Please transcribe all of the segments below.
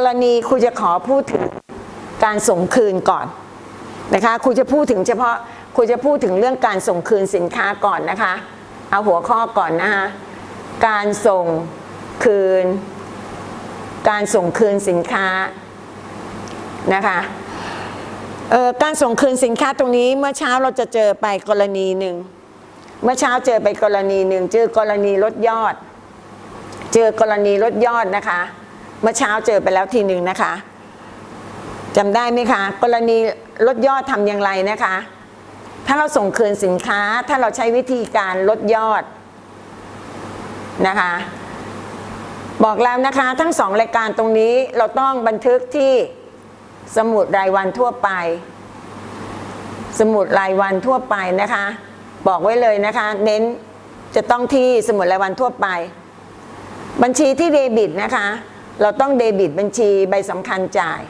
กรณีครูจะขอพูดถึงการส่งคืนก่อนนะคะครูจะพูดถึงเฉพาะครูจะพูดถึงเรื่องการส่งคืนสินค้าก่อนนะคะ เอาหัวข้อก่อนนะคะการส่งคืน การส่งคืนสินค้านะคะการส่งคืนสินค้าตรงนี้เมื่อเช้าเราจะเจอไปกรณีหนึ่งเมื่อเช้าเจอไปกรณีหนึ่งเจอกรณีลดยอด เจอกรณีลดยอดนะคะ เมื่อเช้าเจอไปแล้วทีหนึ่งนะคะจำได้ไหมคะ กรณีลดยอดทำอย่างไรนะคะ ถ้าเราส่งคืนสินค้าถ้าเราใช้วิธีการลดยอดนะคะ บอกแล้วนะคะทั้งสองรายการตรงนี้เราต้องบันทึกที่สมุดรายวันทั่วไป สมุดรายวันทั่วไปนะคะ บอกไว้เลยนะคะ เน้นจะต้องที่สมุดรายวันทั่วไป บัญชีที่เดบิตนะคะ เราต้องเดบิตบัญชีใบสำคัญจ่าย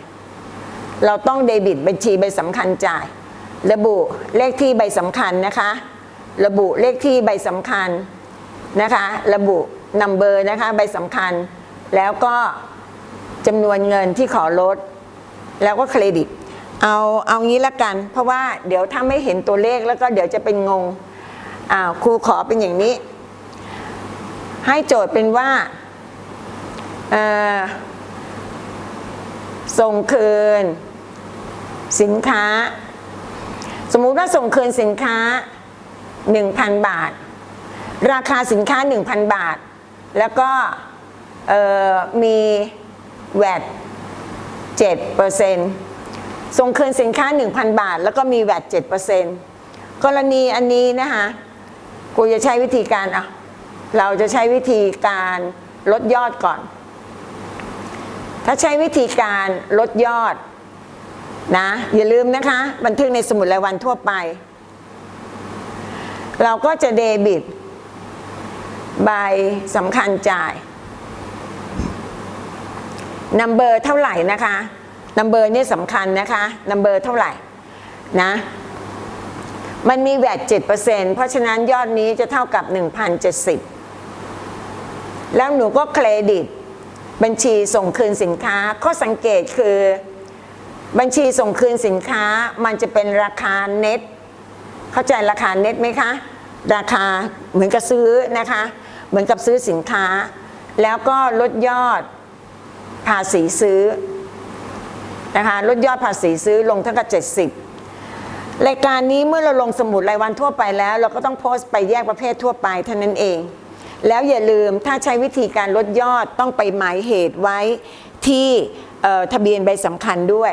เราต้องเดบิตบัญชีใบสำคัญจ่าย ระบุเลขที่ใบสำคัญนะคะ ระบุเลขที่ใบสำคัญนะคะ ระบุนัมเบอร์นะคะใบสำคัญ แล้วก็จำนวนเงินที่ขอลด แล้วก็เครดิต เอาเอางี้ละกัน เพราะว่าเดี๋ยวถ้าไม่เห็นตัวเลขแล้วก็เดี๋ยวจะเป็นงงอ้าวครูขอเป็นอย่างนี้ ให้โจทย์เป็นว่า ส่งคืน สินค้า สมมุติว่าส่งคืนสินค้า 1,000 บาท ราคาสินค้า 1,000 บาท แล้วก็มีแวด7เปอร์เซ็นต์ส่งคืนสินค้า 1,000 บาท แล้วก็มีแวด7เปอร์เซ็นต์กรณีอันนี้นะคะกูจะใช้วิธีการอะเราจะใช้วิธีการลดยอดก่อน ถ้าใช้วิธีการลดยอดนะอย่าลืมนะคะ บันทึกในสมุดรายวันทั่วไป เราก็จะเดบิต ใบสำคัญจ่ายนัมเบอร์เท่าไหร่นะคะนัมเบอร์นี่สำคัญนะคะนัมเบอร์เท่าไหร่นะมันมีแวด7%เพราะฉะนั้นยอดนี้จะเท่ากับ 1,070 แล้วหนูก็เครดิต บัญชีส่งคืนสินค้า ข้อสังเกตคือ บัญชีส่งคืนสินค้ามันจะเป็นราคาเน็ต เข้าใจราคาเน็ตไหมคะ ราคาเหมือนกับซื้อนะคะ เหมือนกับซื้อสินค้า แล้วก็ลดยอดภาษีซื้อนะคะลดยอดภาษีซื้อลงเท่ากับ 70รายการนี้เมื่อเราลงสมุดรายวันทั่วไปแล้ว เราก็ต้องโพสต์ไปแยกประเภททั่วไปเท่านั้นเอง แล้วอย่าลืมถ้าใช้วิธีการลดยอดต้องไปหมายเหตุไว้ที่ทะเบียนใบสำคัญด้วย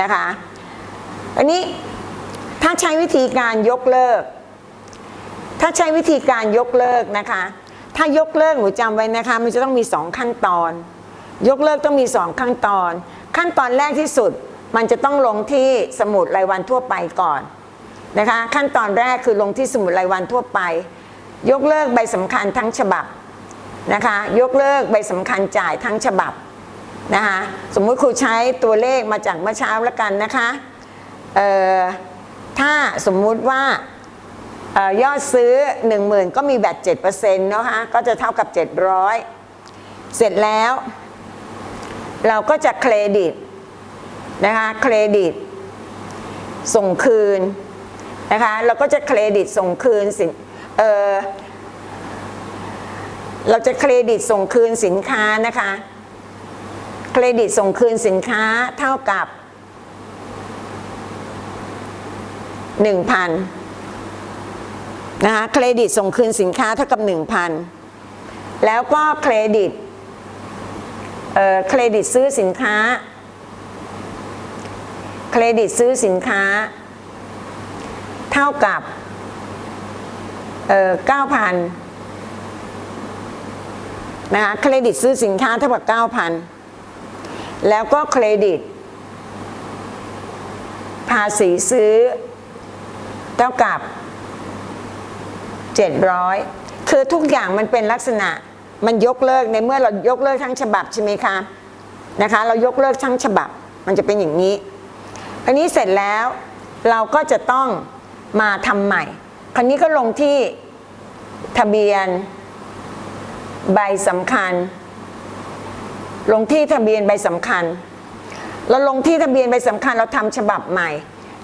นะคะ อันนี้ถ้าใช้วิธีการยกเลิก ถ้าใช้วิธีการยกเลิกนะคะ ถ้ายกเลิกหนูจำไว้นะคะ มันจะต้องมีสองขั้นตอน ยกเลิกต้องมีสองขั้นตอน ขั้นตอนแรกที่สุดมันจะต้องลงที่สมุดรายวันทั่วไปก่อนนะคะ ขั้นตอนแรกคือลงที่สมุดรายวันทั่วไป ยกเลิกใบสำคัญทั้งฉบับนะคะยกเลิกใบสำคัญจ่ายทั้งฉบับนะคะสมมุติครูใช้ตัวเลขมาจากเมื่อเช้าแล้วกันนะคะถ้าสมมุติว่ายอดซื้อ 10,000 ก็มีแบต7%นะคะก็จะเท่ากับ 700 เสร็จแล้ว เราก็จะเครดิตนะคะเครดิต ส่งคืนนะคะเราก็จะเครดิตส่งคืนสิน เออเราจะเครดิตส่งคืนสินค้านะคะ เครดิตส่งคืนสินค้าเท่ากับ1,000นะคะเครดิตส่งคืนสินค้าเท่ากับ1,000แล้วก็เครดิตเอ่อเครดิตซื้อสินค้า เครดิตซื้อสินค้า เท่ากับ เอ่อ9,000นะคะเครดิตซื้อสินค้าเท่ากับ9,000แล้วก็เครดิต ภาษีซื้อเท่ากับ700คือทุกอย่างมันเป็นลักษณะมันยกเลิกในเมื่อเรายกเลิกทั้งฉบับใช่ไหมคะนะคะ เรายกเลิกทั้งฉบับมันจะเป็นอย่างนี้อันนี้เสร็จแล้วเราก็จะต้องมาทำใหม่ คราวนี้ก็ลงที่ทะเบียน ใบสำคัญ ลงที่ทะเบียนใบสำคัญ เราลงที่ทะเบียนใบสำคัญเราทำฉบับใหม่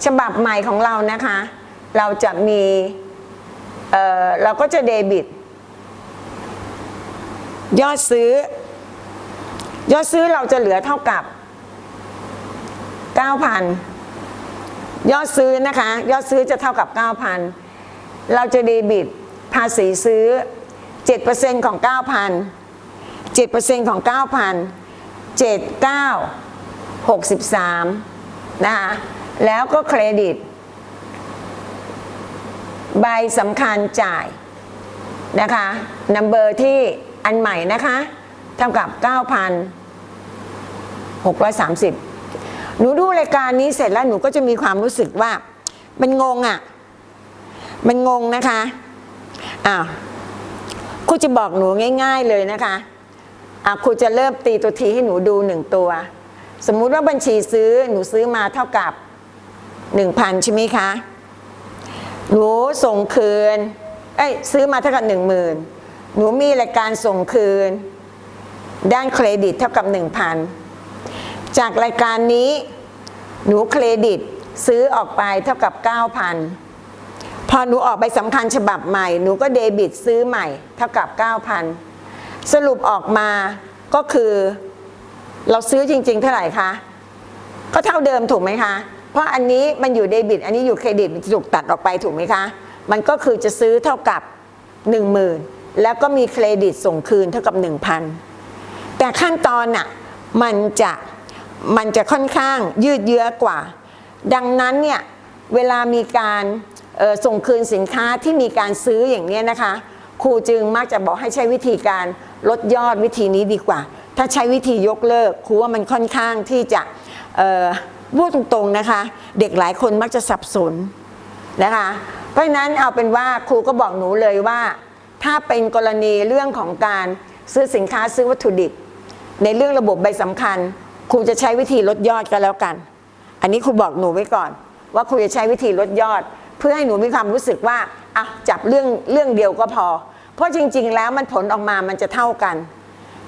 ฉบับใหม่ของเรานะคะ เราจะมีเเราก็จะเดบิต ยอดซื้อ ยอดซื้อเราจะเหลือเท่ากับ 9,000 ยอดซื้อนะคะ ยอดซื้อจะเท่ากับ 9,000 เราจะเดบิตภาษีซื้อ 7%ของ 9,000 7%ของ 9,000 7 9 63 นะคะแล้วก็เครดิต ใบสำคัญจ่ายนะคะนัมเบอร์ที่อันใหม่นะคะเท่ากับ 9,630 หนูดูรายการนี้เสร็จแล้วหนูก็จะมีความรู้สึกว่า มันงงอะ่ะ มันงงนะคะอ้าวครูจะบอกหนูง่าย ๆเลยนะคะอะครูจะเริ่มตีตัวทีให้หนูดูหนึ่งตัว สมมุติว่าบัญชีซื้อหนูซื้อมาเท่ากับหนึ่งพันใช่ไหมคะหนูส่งคืนเอ้ยซื้อมาเท่ากับหนึ่งหมื่นหนูมีรายการส่งคืน ด้านเครดิตเท่ากับหนึ่งพันจากรายการนี้หนูเครดิตซื้อออกไปเท่ากับ9,000พ พอหนูออกใบสำคัญฉบับใหม่ หนูก็เดบิตซื้อใหม่เท่ากับ 9,000 สรุปออกมาก็คือ เราซื้อจริง ๆ เท่าไหร่คะ ก็เท่าเดิมถูกไหมคะ เพราะอันนี้มันอยู่เดบิต อันนี้อยู่เครดิตมันถูกตัดออกไปถูกไหมคะ มันก็คือจะซื้อเท่ากับ 10,000 แล้วก็มีเครดิตส่งคืนเท่ากับ 1,000 แต่ขั้นตอนน่ะมันจะมันจะค่อนข้างยืดเยื้อกว่า ดังนั้นเนี่ยเวลามีการ ส่งคืนสินค้าที่มีการซื้ออย่างนี้นะคะ ครูจึงมักจะบอกให้ใช้วิธีการลดยอดวิธีนี้ดีกว่า ถ้าใช้วิธียกเลิกครูว่ามันค่อนข้างที่จะพูดตรงๆนะคะ เด็กหลายคนมักจะสับสนนะคะ เพราะฉะนั้นเอาเป็นว่าครูก็บอกหนูเลยว่า ถ้าเป็นกรณีเรื่องของการซื้อสินค้าซื้อวัตถุดิบ ในเรื่องระบบใบสำคัญ ครูจะใช้วิธีลดยอดก็แล้วกัน อันนี้ครูบอกหนูไว้ก่อน ว่าครูจะใช้วิธีลดยอด เพื่อให้หนูมีความรู้สึกว่าอะจับเรื่องเรื่องเดียวก็พอ เพราะจริง ๆ แล้วมันผลออกมามันจะเท่ากัน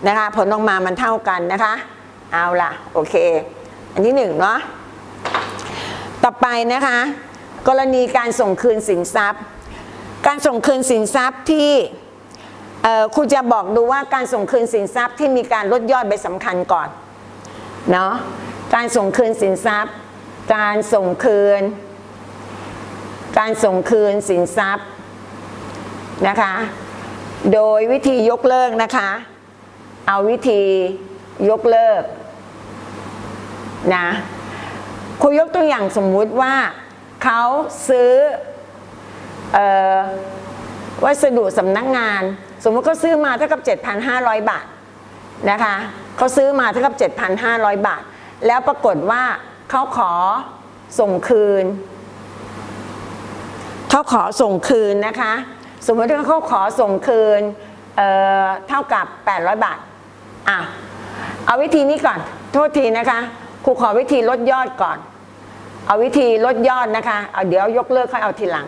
นะคะผลออกมามันเท่ากันนะคะเอาล่ะโอเค อันที่หนึ่งเนาะต่อไปนะคะ กรณีการส่งคืนสินทรัพย์ การส่งคืนสินทรัพย์ที่เอ่อครูจะบอกดูว่าการส่งคืนสินทรัพย์ที่มีการลดยอดไปสำคัญก่อนเนาะการส่งคืนสินทรัพย์ การส่งคืน การส่งคืนสินทรัพย์นะคะ โดยวิธียกเลิกนะคะ เอาวิธียกเลิกนะครูยกตัวอย่างสมมุติว่าเขาซื้อออวัสดุสำนักงาน สมมติเขาซื้อมาเท่ากับ 7,500 บาทนะคะเขาซื้อมาเท่ากับ 7,500 บาท แล้วปรากฏว่าเขาขอส่งคืน เขาขอส่งคืนนะคะ สมมติว่าเขาขอส่งคืนเอ่อเท่ากับ 800 บาทอะเอาวิธีนี้ก่อน โทษทีนะคะครูขอวิธีลดยอดก่อน เอาวิธีลดยอดนะคะเอาเดี๋ยวยกเลิกค่อยเอาทีหลัง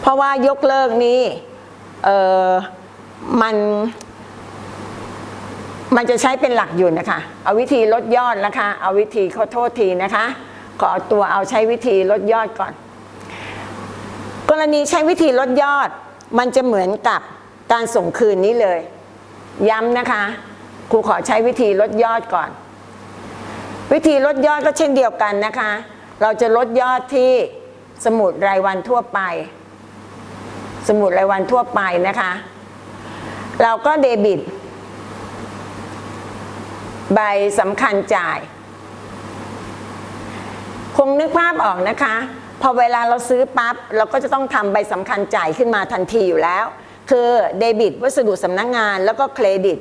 เพราะว่ายกเลิกนี้เออมันมันจะใช้เป็นหลักอยู่นะคะ เอาวิธีลดยอดนะคะ เอาวิธีขอโทษทีนะคะ ขอตัวเอาใช้วิธีลดยอดก่อน รณีใช้วิธีลดยอด มันจะเหมือนกับการส่งคืนนี้เลย ย้ำนะคะครูขอใช้วิธีลดยอดก่อน วิธีลดยอดก็เช่นเดียวกันนะคะ เราจะลดยอดที่สมุดรายวันทั่วไป สมุดรายวันทั่วไปนะคะ เราก็เดบิต ใบสำคัญจ่าย คงนึกภาพออกนะคะ พอเวลาเราซื้อปั๊บเราก็จะต้องทำใบสำคัญจ่ายขึ้นมาทันทีอยู่แล้ว คือเดบิตวัสดุสำนักงานแล้วก็เครดิต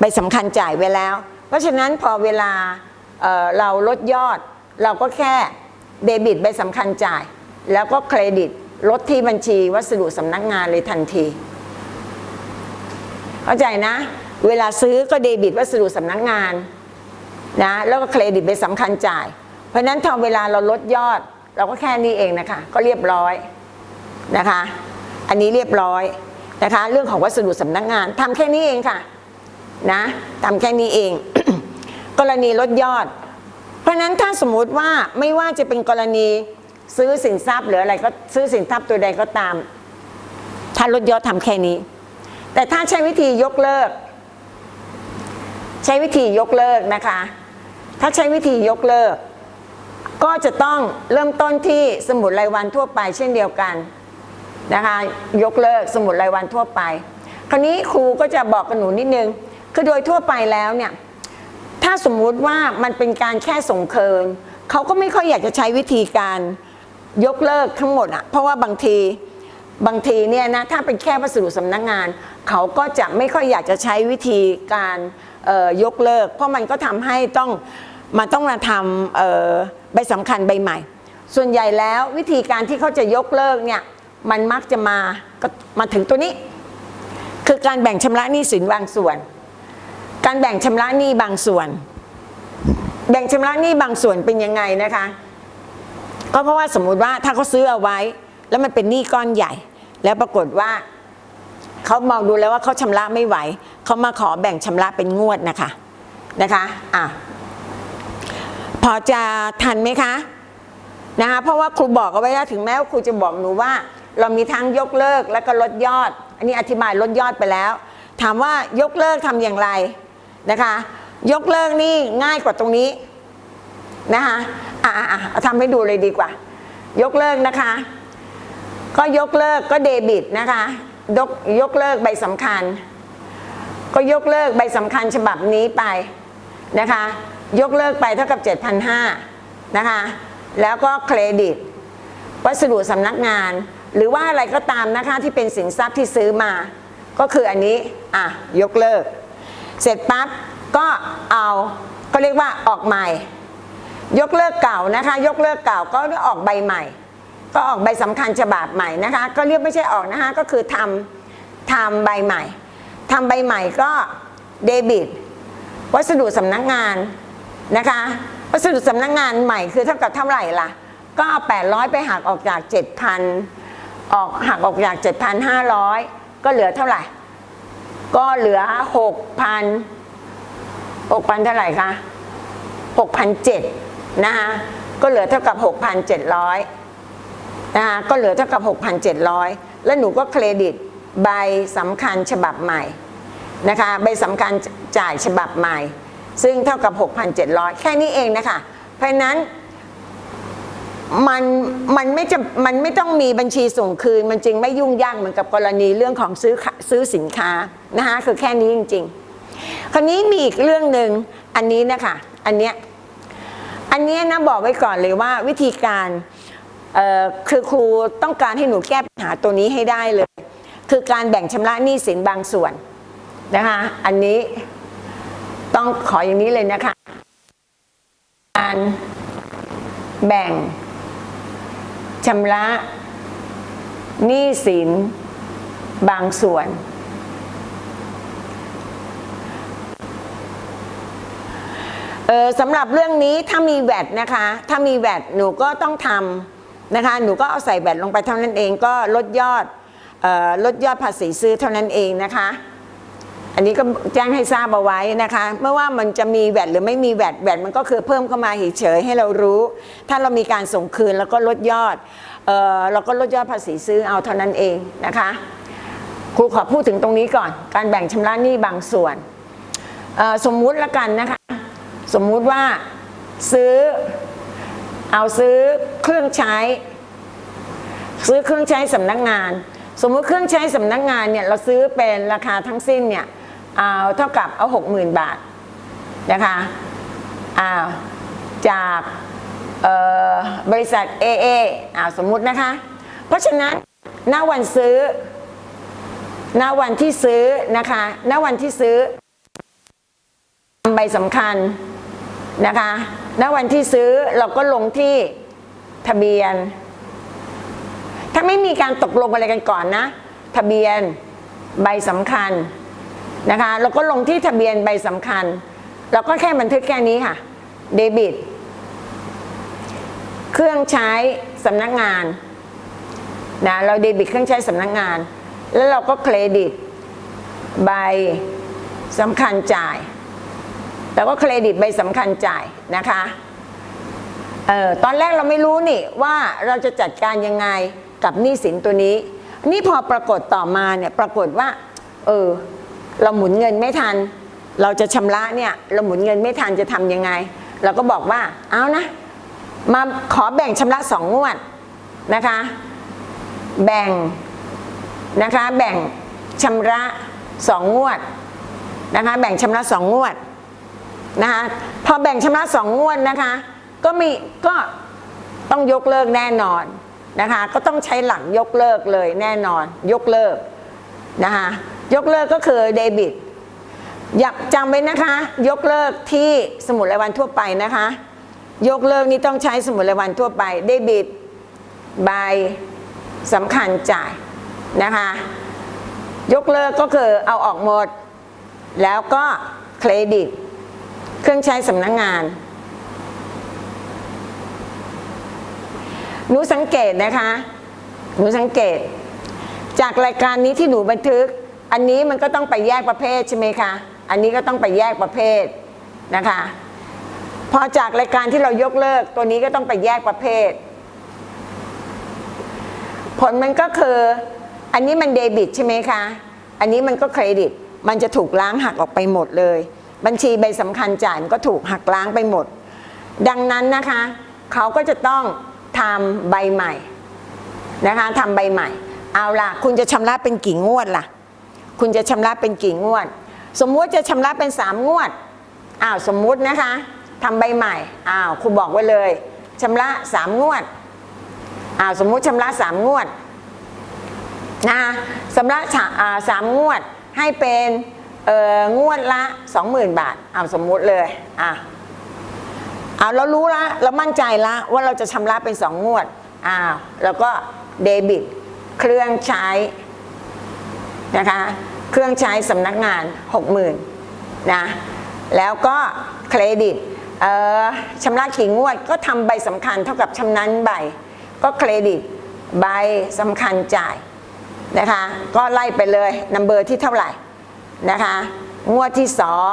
ใบสำคัญจ่ายไว้แล้ว เพราะฉะนั้นพอเวลาเอ่อเราลดยอด เราก็แค่เดบิตใบสำคัญจ่าย แล้วก็เครดิตลดที่บัญชีวัสดุสำนักงานเลยทันที เข้าใจนะ เวลาซื้อก็เดบิตวัสดุสำนักงานนะแล้วก็เครดิตใบสำคัญจ่าย เพราะฉะนั้นถ้าเวลาเราลดยอด เราก็แค่นี้เองนะคะ ก็เรียบร้อยนะคะ อันนี้เรียบร้อยนะคะ เรื่องของวัสดุสำนักงานทำแค่นี้เองค่ะนะทำแค่นี้เอง กรณีลดยอด เพราะฉะนั้นถ้าสมมุติว่าไม่ว่าจะเป็นกรณีซื้อสินทรัพย์หรืออะไรก็ซื้อสินทรัพย์ตัวใดก็ตาม ถ้าลดยอดทำแค่นี้ แต่ถ้าใช้วิธียกเลิก ใช้วิธียกเลิกนะคะ ถ้าใช้วิธียกเลิก ก็จะต้องเริ่มต้นที่สมุดรายวันทั่วไปเช่นเดียวกันนะคะยกเลิกสมุดรายวันทั่วไป คราวนี้ครูก็จะบอกกับหนูนิดนึง คือโดยทั่วไปแล้วเนี่ยถ้าสมมุติว่ามันเป็นการแค่ส่งเคินเขาก็ไม่ค่อยอยากจะใช้วิธีการยกเลิกทั้งหมดอะเพราะว่าบางทีบางทีเนี่ยนะถ้าเป็นแค่วัสดุสำนักงาน เขาก็จะไม่ค่อยอยากจะใช้วิธีการเอ่อยกเลิก เพราะมันก็ทำให้ต้อง มาต้องมาทำใบสำคัญใบใหม่ ส่วนใหญ่แล้ววิธีการที่เขาจะยกเลิกเนี่ยมันมักจะมาก็มาถึงตัวนี้ คือการแบ่งชำระหนี้สินบางส่วน การแบ่งชำระหนี้บางส่วน แบ่งชำระหนี้บางส่วนเป็นยังไงนะคะ ก็เพราะว่าสมมุติว่าถ้าเขาซื้อเอาไว้ แล้วมันเป็นหนี้ก้อนใหญ่ แล้วปรากฏว่าเขามองดูแล้วว่าเขาชำระไม่ไหว เขามาขอแบ่งชำระเป็นงวดนะคะนะคะอะ อจะทันไหมคะนะคะเพราะว่าครูบอกเอาไว้แล้วถึงแม้ว่าครูจะบอกหนูว่า เรามีทั้งยกเลิกและก็ลดยอด อันนี้อธิบายลดยอดไปแล้ว ถามว่ายกเลิกทำอย่างไรนะคะ ยกเลิกนี่ง่ายกว่าตรงนี้นะคะอะอ่าทำให้ดูเลยดีกว่า ยกเลิกนะคะ ก็ยกเลิกก็เดบิตนะคะยกยกเลิกใบสำคัญ ก็ยกเลิกใบสำคัญฉบับนี้ไปนะคะ ยกเลิกไปเท่ากับ 7,500นะคะ แล้วก็เครดิต วัสดุสำนักงาน หรือว่าอะไรก็ตามนะคะที่เป็นสินทรัพย์ที่ซื้อมา ก็คืออันนี้ อะ ยกเลิก เสร็จปั๊บ ก็เอาก็เรียกว่าออกใหม่ ยกเลิกเก่านะคะ ยกเลิกเก่าก็ออกใบใหม่ ก็ออกใบสำคัญฉบับใหม่นะคะ ก็เรียกไม่ใช่ออกนะคะ ก็คือทำทำใบใหม่ทำใบใหม่ก็เดบิต วัสดุสำนักงาน นะคะวัสดุสำนักงานใหม่คือเท่ากับเท่าไหร่ล่ะ ก็เอา800 ไปหักออกจาก 7,000 ออกหักออกจาก 7,500 ก็เหลือเท่าไหร่ ก็เหลือ 6,000 6,000 เท่าไหร่คะ6,700นะคะก็เหลือเท่ากับ 6,700นะคะก็เหลือเท่ากับ 6,700 แล้วหนูก็เครดิตใบสำคัญฉบับใหม่นะคะใบสำคัญจ่ายฉบับใหม่ ซึ่งเท่ากับ 6,700 แค่นี้เองนะคะ เพราะนั้นมันมันไม่จะมันไม่ต้องมีบัญชีส่งคืน มันจึงไม่ยุ่งยากเหมือนกับกรณีเรื่องของซื้อซื้อสินค้านะคะคือแค่นี้จริง ๆ คราวนี้มีอีกเรื่องหนึ่งอันนี้นะคะอันเนี้ยอันเนี้ยนะบอกไว้ก่อนเลยว่าวิธีการเอ่อคือครูต้องการให้หนูแก้ปัญหาตัวนี้ให้ได้เลย คือการแบ่งชำระหนี้สินบางส่วนนะคะอันนี้ ต้องขออย่างนี้เลยนะคะ การแบ่งชำระหนี้สินบางส่วน เออสำหรับเรื่องนี้ถ้ามีแวดนะคะ ถ้ามีแวดหนูก็ต้องทำนะคะ หนูก็เอาใส่แวดลงไปเท่านั้นเองก็ลดยอดเออลดยอดภาษีซื้อเท่านั้นเองนะคะ อันนี้ก็แจ้งให้ทราบเอาไว้นะคะเมื่อว่ามันจะมีแวดหรือไม่มีแวดแวดมันก็คือเพิ่มเข้ามาเฉยๆให้เรารู้ ถ้าเรามีการส่งคืนแล้วก็ลดยอดเออเราก็ลดยอดภาษีซื้อเอาเท่านั้นเองนะคะครูขอพูดถึงตรงนี้ก่อน การแบ่งชำระหนี้บางส่วนสมมุติละกันนะคะ สมมุติว่าซื้อเอาซื้อเครื่องใช้ ซื้อเครื่องใช้สำนักงาน สมมุติเครื่องใช้สำนักงานเนี่ยเราซื้อเป็นราคาทั้งสิ้นเนี่ย เอาเท่ากับเอาหกหมื่นบาทนะคะอ้าวจากบริษัท AA อ้าวสมมุตินะคะ เพราะฉะนั้นณวันซื้อณวันที่ซื้อนะคะณวันที่ซื้อใบสำคัญนะคะณวันที่ซื้อเราก็ลงที่ทะเบียน ถ้าไม่มีการตกลงอะไรกันก่อนนะ ทะเบียนใบสำคัญ นะคะเราก็ลงที่ทะเบียนใบสำคัญ เราก็แค่บันทึกแค่นี้ค่ะ เดบิต เครื่องใช้สำนักงานนะเราเดบิตเครื่องใช้สำนักงาน แล้วเราก็เครดิตใบสำคัญจ่าย แล้วก็เครดิตใบสำคัญจ่ายนะคะเออตอนแรกเราไม่รู้นี่ว่าเราจะจัดการยังไงกับหนี้สินตัวนี้ นี่พอปรากฏต่อมาเนี่ยปรากฏว่า เออ เราหมุนเงินไม่ทัน เราจะชำระเนี่ยเราหมุนเงินไม่ทันจะทำยังไง เราก็บอกว่าเอานะ มาขอแบ่งชำระสองงวดนะคะ แบ่งนะคะแบ่งชำระสองงวดนะคะแบ่งชำระสองงวดนะคะพอแบ่งชำระสองงวดนะคะ ก็มีก็ต้องยกเลิกแน่นอนนะคะ ก็ต้องใช้หลักยกเลิกเลยแน่นอนยกเลิกนะคะ ยกเลิกก็คือเดบิต อยากจำไว้นะคะ ยกเลิกที่สมุดรายวันทั่วไปนะคะ ยกเลิกนี้ต้องใช้สมุดรายวันทั่วไป เดบิตใบสำคัญจ่ายนะคะ ยกเลิกก็คือเอาออกหมด แล้วก็เครดิต เครื่องใช้สำนักงงานหนูสังเกตนะคะ หนูสังเกต จากรายการนี้ที่หนูบันทึก อันนี้มันก็ต้องไปแยกประเภทใช่ไหมคะ อันนี้ก็ต้องไปแยกประเภทนะคะ พอจากรายการที่เรายกเลิกตัวนี้ก็ต้องไปแยกประเภท ผลมันก็คือ อันนี้มันเดบิตใช่ไหมคะ อันนี้มันก็เครดิต มันจะถูกล้างหักออกไปหมดเลย บัญชีใบสำคัญจ่ายมันก็ถูกหักล้างไปหมด ดังนั้นนะคะเขาก็จะต้องทำใบใหม่นะคะทำใบใหม่ เอาล่ะ คุณจะชำระเป็นกี่งวดล่ะ คุณจะชำระเป็นกี่งวด สมมุติจะชำระเป็นสามงวดอ้าวสมมุตินะคะทำใบใหม่อ้าวครูบอกไว้เลยชำระสามงวดอ้าวสมมุติชำระสามงวดนะคะชำระสาอ่าสามงวดให้เป็นเอ่องวดละสองหมื่นบาทอ้าวสมมุติเลยอะเอาเรารู้ละเรามั่นใจละว่าเราจะชำระเป็นสองงวดอ้าวแล้วก็เดบิตเครื่องใช้ นะคะ เครื่องใช้สำนักงาน 60,000นะแล้วก็เครดิตเออชำระกี่งวดก็ทำใบสำคัญเท่ากับชำนั้นใบ ก็เครดิตใบสำคัญจ่ายนะคะก็ไล่ไปเลยนัมเบอร์ที่เท่าไหร่นะคะงวดที่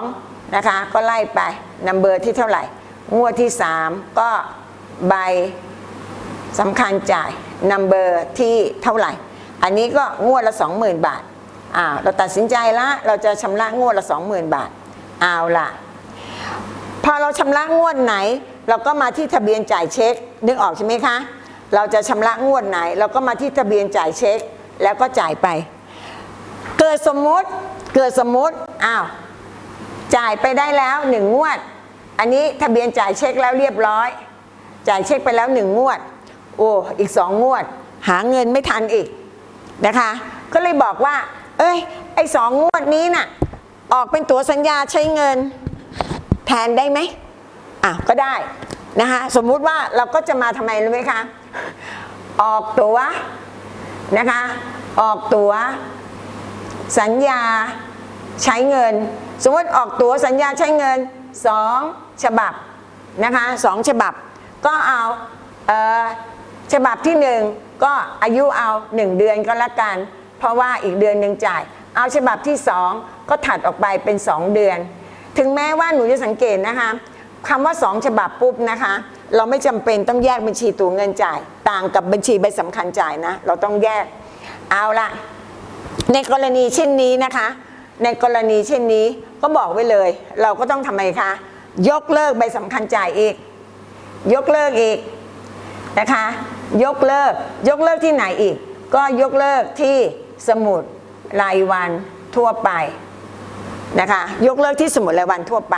2นะคะก็ไล่ไปนัมเบอร์ที่เท่าไหร่ งวดที่ 3 ก็ใบสำคัญจ่ายนัมเบอร์ที่เท่าไหร่ อันนี้ก็งวดละ 20,000 บาท อ่าเราตัดสินใจละเราจะชำระงวดละ20,000บาทเอาละพอเราชำระงวดไหน เราก็มาที่ทะเบียนจ่ายเช็คนึกออกใช่ไหมคะเราจะชำระงวดไหน เราก็มาที่ทะเบียนจ่ายเช็คแล้วก็จ่ายไป เกิดสมมุติเกิดสมมุติอ้าวจ่ายไปได้แล้วหนึ่งงวด อันนี้ทะเบียนจ่ายเช็คแล้วเรียบร้อย จ่ายเช็คไปแล้วหนึ่งงวด โอ้อีกสองงวด หาเงินไม่ทันอีกนะคะ ก็เลยบอกว่า เอ้ย ไอ้สองงวดนี้น่ะ ออกเป็นตั๋วสัญญาใช้เงิน แทนได้ไหมอะก็ได้นะคะสมมุติว่าเราก็จะมาทำไมรู้ไหมคะ ออกตัวนะคะ ออกตัวสัญญาใช้เงิน สมมติออกตั๋วสัญญาใช้เงินสองฉบับนะคะสองฉบับ ก็เอาเออฉบับที่หนึ่งก็อายุเอาหนึ่งเดือนก็แล้วกัน เพราะว่าอีกเดือนหนึ่งจ่าย เอาฉบับที่สองก็ถัดออกไปเป็นสองเดือน ถึงแม้ว่าหนูจะสังเกตนะคะคำว่าสองฉบับปุ๊บนะคะ เราไม่จำเป็นต้องแยกบัญชีตัวเงินจ่าย ต่างกับบัญชีใบสำคัญจ่ายนะ เราต้องแยก เอาละในกรณีเช่นนี้นะคะ ในกรณีเช่นนี้ก็บอกไว้เลย เราก็ต้องทำไมคะ ยกเลิกใบสำคัญจ่ายอีก ยกเลิกอีกนะคะ ยกเลิก ยกเลิกที่ไหนอีก ก็ยกเลิกที่ สมุดรายวันทั่วไปนะคะยกเลิกที่สมุดรายวันทั่วไป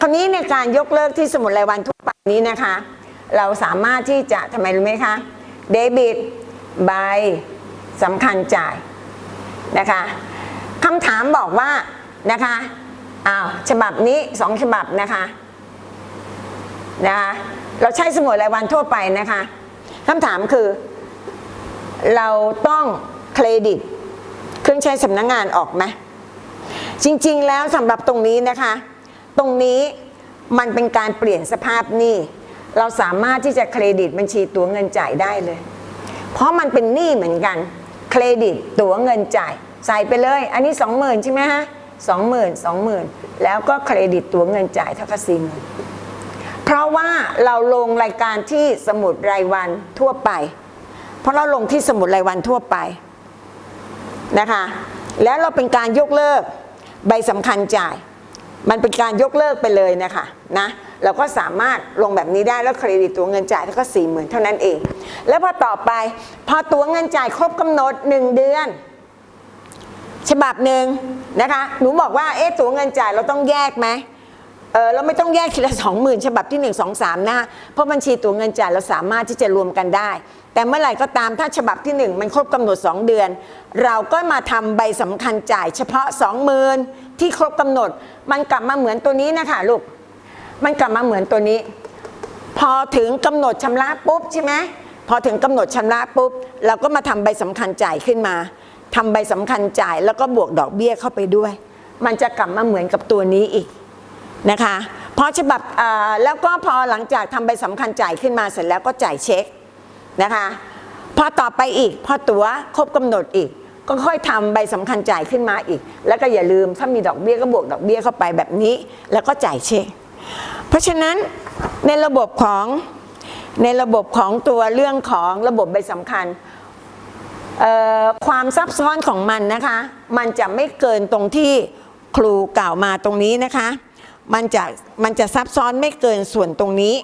คราวนี้ในการยกเลิกที่สมุดรายวันทั่วไปนี้นะคะ เราสามารถที่จะทำไมรู้ไหมคะเดบิตใบสำคัญจ่ายนะคะคำถามบอกว่านะคะอ้าวฉบับนี้สองฉบับนะคะนะคะเราใช้สมุดรายวันทั่วไปนะคะคำถามคือ เราต้อง เครดิต เครื่องใช้สำนักงงานออกไหมจริงๆแล้วสำหรับตรงนี้นะคะ ตรงนี้มันเป็นการเปลี่ยนสภาพหนี้ เราสามารถที่จะเครดิตบัญชีตัวเงินจ่ายได้เลย เพราะมันเป็นหนี้เหมือนกัน เครดิตตัวเงินจ่าย ใส่ไปเลย อันนี้สองหมื่นใช่ไหมฮะสองหมื่นสองหมื่นแล้วก็เครดิตตัวเงินจ่ายเท่ากับสี่หมื่นเพราะว่าเราลงรายการที่สมุดรายวันทั่วไป เพราะเราลงที่สมุดรายวันทั่วไป นะคะ แล้วเราเป็นการยกเลิกใบสำคัญจ่าย มันเป็นการยกเลิกไปเลยนะคะนะเราก็สามารถลงแบบนี้ได้แล้วเครดิตตัวเงินจ่ายกับสี่หมื่นเท่านั้นเอง แล้วพอต่อไปพอตัวเงินจ่ายครบกำหนดหนึ่งเดือน ฉบับหนึ่งนะคะ หนูบอกว่าเอ๊ะตัวเงินจ่ายเราต้องแยกไหมเออเราไม่ต้องแยกทีละสองหมื่นฉบับที่หนึ่งสองสามนะเพราะบัญชีตัวเงินจ่ายเราสามารถที่จะรวมกันได้ แต่เมื่อไหร่ก็ตามถ้าฉบับที่หนึ่งมันครบกำหนด 2 เดือนเราก็มาทำใบสำคัญจ่ายเฉพาะ2 0,000ที่ครบกำหนด มันกลับมาเหมือนตัวนี้นะคะลูก มันกลับมาเหมือนตัวนี้ พอถึงกำหนดชำระปุ๊บใช่ไหมพอถึงกำหนดชำระปุ๊บ เราก็มาทำใบสำคัญจ่ายขึ้นมาทำใบสำคัญจ่ายแล้วก็บวกดอกเบี้ยเข้าไปด้วย มันจะกลับมาเหมือนกับตัวนี้อีกนะคะพอฉบับแล้วก็พอหลังจากทำใบสำคัญจ่ายขึ้นมาเสร็จแล้วก็จ่ายเช็คนะคะ พอต่อไปอีก พอตั๋วครบกำหนดอีก ก็ค่อยทำใบสำคัญจ่ายขึ้นมาอีก แล้วก็อย่าลืมถ้ามีดอกเบี้ยก็บวกดอกเบี้ยเข้าไปแบบนี้ แล้วก็จ่ายเช็คเพราะฉะนั้นในระบบของในระบบของตัวเรื่องของระบบใบสำคัญความซับซ้อนของมันนะคะ มันจะไม่เกินตรงที่ครูกล่าวมาตรงนี้นะคะ มันจะมันจะซับซ้อนไม่เกินส่วนตรงนี้